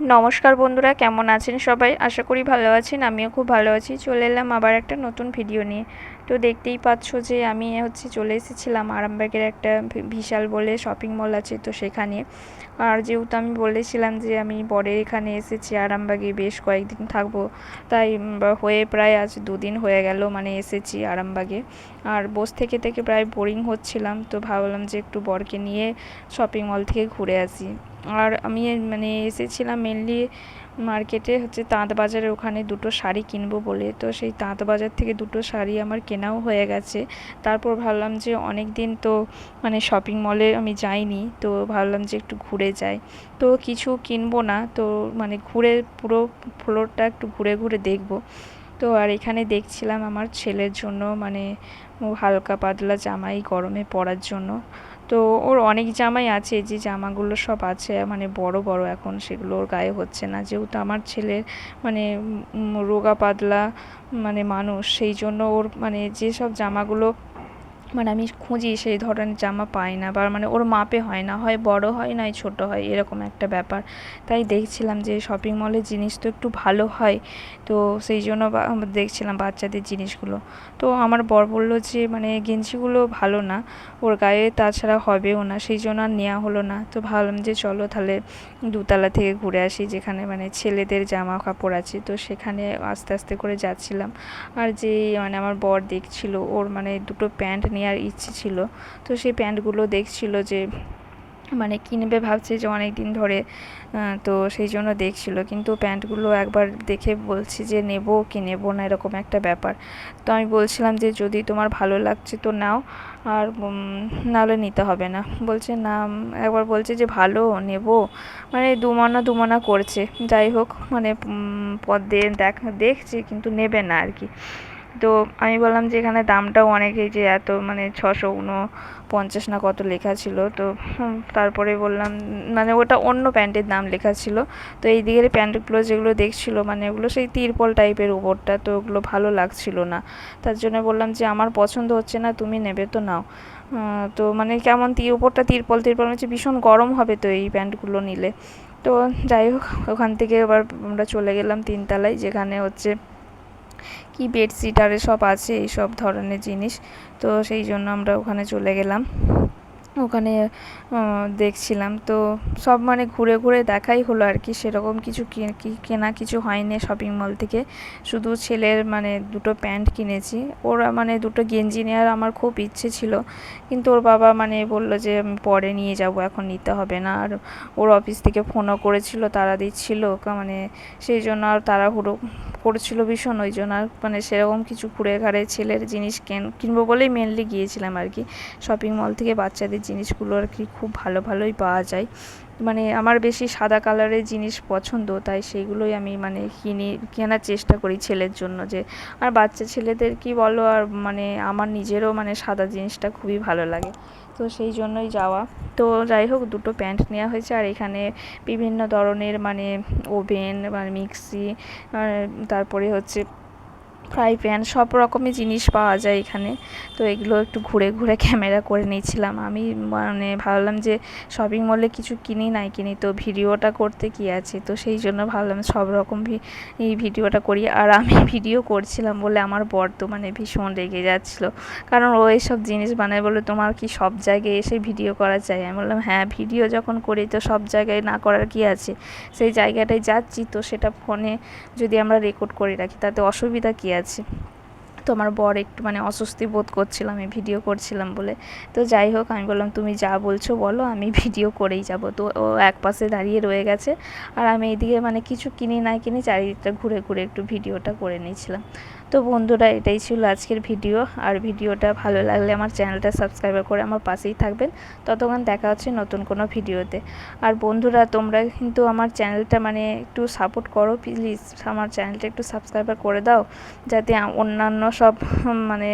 নমস্কার বন্ধুরা, কেমন আছেন সবাই? আশা করি ভালো আছেন, আমিও খুব ভালো আছি। চলে এলাম আবার একটা নতুন ভিডিও নিয়ে। তো দেখতেই পাচ্ছ যে আমি হচ্ছে চলে এসেছিলাম আরামবাগের একটা বিশাল বলে শপিং মল আছে তো সেখানে। আর যেহেতু আমি বলেছিলাম যে আমি বরের এখানে এসেছি, আরামবাগে বেশ কয়েকদিন থাকব, তাই হয়ে প্রায় আজ দুদিন হয়ে গেল মানে এসেছি আরামবাগে। আর বস থেকে থেকে প্রায় বোরিং হচ্ছিলাম, তো ভাবলাম যে একটু বরকে নিয়ে শপিং মল থেকে ঘুরে আসি। আর আমি মানে এসেছিলাম মেনলি মার্কেটে হচ্ছে তাঁত বাজারের ওখানে দুটো শাড়ি কিনবো বলে। তো সেই তাঁত বাজার থেকে দুটো শাড়ি আমার কেনাও হয়ে গেছে। তারপর ভাবলাম যে অনেক দিন তো মানে শপিং মলে আমি যাইনি, তো ভাবলাম যে একটু ঘুরে যাই। তো কিছু কিনবো না, তো মানে ঘুরে পুরো ফ্লোরটা একটু ঘুরে ঘুরে দেখব। তো আর এখানে দেখছিলাম আমার ছেলের জন্য মানে হালকা পাতলা জামাই গরমে পরার জন্য। তো ওর অনেক জামাই আছে, যে জামাগুলো সব আছে মানে বড় বড় এখন সেগুলো ওর গায়ে হচ্ছে না। যেহেতু আমার ছেলের মানে রোগা পাতলা মানে মানুষ, সেই জন্য ওর মানে যেসব জামাগুলো মানে আমি খুঁজি সেই ধরনের জামা পাই না বা মানে ওর মাপে হয় না, হয় বড় হয় নয় ছোট হয়, এরকম একটা ব্যাপার। তাই দেখছিলাম যে শপিং মলের জিনিস তো একটু ভালো হয়, তো সেই জন্য দেখছিলাম বাচ্চাদের জিনিসগুলো। তো আমার বর বলল যে মানে গেঞ্জিগুলো ভালো না, ওর গায়ে তাছাড়া হবেও না, সেই জন্য আর নেওয়া হলো না। তো ভাবলাম যে চলো তাহলে দুতলা থেকে ঘুরে আসি, যেখানে মানে ছেলেদের জামা কাপড় আছে। তো সেখানে আস্তে আস্তে করে যাচ্ছিলাম। আর যে মানে আমার বর দেখছিল, ওর মানে দুটো প্যান্ট নেওয়ার ইচ্ছে ছিল। তো সেই প্যান্টগুলো দেখছিল যে মানে কিনবে ভাবছে যে অনেক দিন ধরে তো সেই জন্য দেখছিল। কিন্তু প্যান্টগুলো একবার দেখে বলছি যে, নেব কি নেব না? এরকম একটা ব্যাপার। তো আমি বলছিলাম যে, যদি তোমার ভালো লাগছে তো নাও, আর নাহলে নিতে হবে না। বলছে, না, একবার বলছে যে, ভালো, নেব। মানে দুমানা দুমানা করছে। যাই হোক মানে পদ দেখ, দেখছে, কিন্তু নেবে না আর কি। তো আমি বললাম যে এখানে দামটাও অনেকই যে এত মানে ছশো পঞ্চাশ না কত লেখা ছিল। তো তারপরে বললাম মানে ওটা অন্য প্যান্টের দাম লেখা ছিল। তো এই দিকের প্যান্টগুলো যেগুলো দেখছিলো মানে ওগুলো সেই তিরপল টাইপের উপরটা, তো ওগুলো ভালো লাগছিল না। তার জন্য বললাম যে আমার পছন্দ হচ্ছে না, তুমি নেবে তো নাও। তো মানে কেমন তি, উপরটা তিরপল তিরপল হচ্ছে ভীষণ গরম হবে তো এই প্যান্টগুলো নিলে। তো যাই হোক, ওখান থেকে এবার আমরা চলে গেলাম তিনতলায়, যেখানে হচ্ছে কি বেডশিট আর সব আছে, এইসব ধরনের জিনিস। তো সেই জন্য আমরা ওখানে চলে গেলাম। ওখানে দেখছিলাম। তো সব মানে ঘুরে ঘুরে দেখাই হলো আর কি। সেরকম কিছু কেনা কিছু হয়নি শপিং মল থেকে। শুধু ছেলের মানে দুটো প্যান্ট কিনেছি। ওরা মানে দুটো গেঞ্জি নেওয়ার আমার খুব ইচ্ছে ছিল। কিন্তু ওর বাবা মানে বলল যে, আমি পরে নিয়ে যাব, এখন নিতে হবে না। আর ওর অফিস থেকে ফোনও করেছিল, তারা দিচ্ছিল। মানে সেই জন্য আর তাড়াহুড়ো করছিল ভীষণ ওই জন্য আর মানে সেরকম কিছু ঘুরে ঘাড়ে ছেলের জিনিস কেন, কিনবো বলেই মেনলি গিয়েছিলাম আর কি। শপিং মল থেকে বাচ্চাদের জিনিসগুলো আর কি খুব ভালো ভালোই পাওয়া যায়। মানে আমার বেশি সাদা কালারের জিনিস পছন্দ, তাই সেইগুলোই আমি মানে কিনি, কেনার চেষ্টা করি ছেলের জন্য যে, আর বাচ্চা ছেলেদের কি বলো, আর মানে আমার নিজেরও মানে সাদা জিনিসটা খুবই ভালো লাগে। তো সেই জন্যই যাওয়া। তো যাই হোক, দুটো প্যান্ট নেওয়া হয়েছে, আর এখানে বিভিন্ন ধরনের মানে ওভেন মানে মিক্সি তারপরে হচ্ছে ফ্রাই প্যান, সব রকমই জিনিস পাওয়া যায় এখানে। তো এগুলো একটু ঘুরে ঘুরে ক্যামেরা করে নিয়েছিলাম। আমি মানে ভাবলাম যে শপিং মলে কিছু কিনি, নাই কিনি, তো ভিডিওটা করতে কি আছে? তো সেই জন্য ভাবলাম সব রকম এই ভিডিওটা করি। আর আমি ভিডিও করছিলাম বলে আমার বর তো মানে ভীষণ রেগে যাচ্ছিল। কারণ ও এইসব জিনিস বানায় বলে, তোমার কি সব জায়গায় এসে ভিডিও করা যায়? আমি বললাম হ্যাঁ ভিডিও যখন করি তো সব জায়গায় না করার কি আছে? সেই জায়গাটায় যাচ্ছি তো সেটা ফোনে যদি আমরা রেকর্ড করে রাখি, তাতে অসুবিধা কী আছে? আছে। তো আমার বর একটু মানে অস্বস্তি বোধ করছিল আমি ভিডিও করছিলাম বলে। তো যাই হোক, আমি বললাম, তুমি যা বলছো বলো, আমি ভিডিও করেই যাব। তো ও এক পাশে দাঁড়িয়ে রয়ে গেছে। আর আমি এইদিকে মানে কিছু কিনি না কিনি চারিদিকটা ঘুরে ঘুরে একটু ভিডিওটা করে নিয়েছিলাম। তো বন্ধুরা, এটাই ছিল আজকের ভিডিও আর ভিডিওটা ভালো লাগলে আমার চ্যানেলটা সাবস্ক্রাইব করে আমার পাশেই থাকবেন। ততক্ষণ দেখা হচ্ছে নতুন কোনো ভিডিওতে আর বন্ধুরা, তোমরা কিন্তু আমার চ্যানেলটা মানে একটু সাপোর্ট করো প্লিজ আমার চ্যানেলটা একটু সাবস্ক্রাইবার করে দাও, যাতে অন্যান্য সব মানে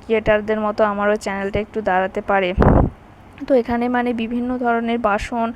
ক্রিয়েটারদের মতো আমারও চ্যানেলটা একটু দাঁড়াতে পারে। তো এখানে মানে বিভিন্ন ধরনের বাসন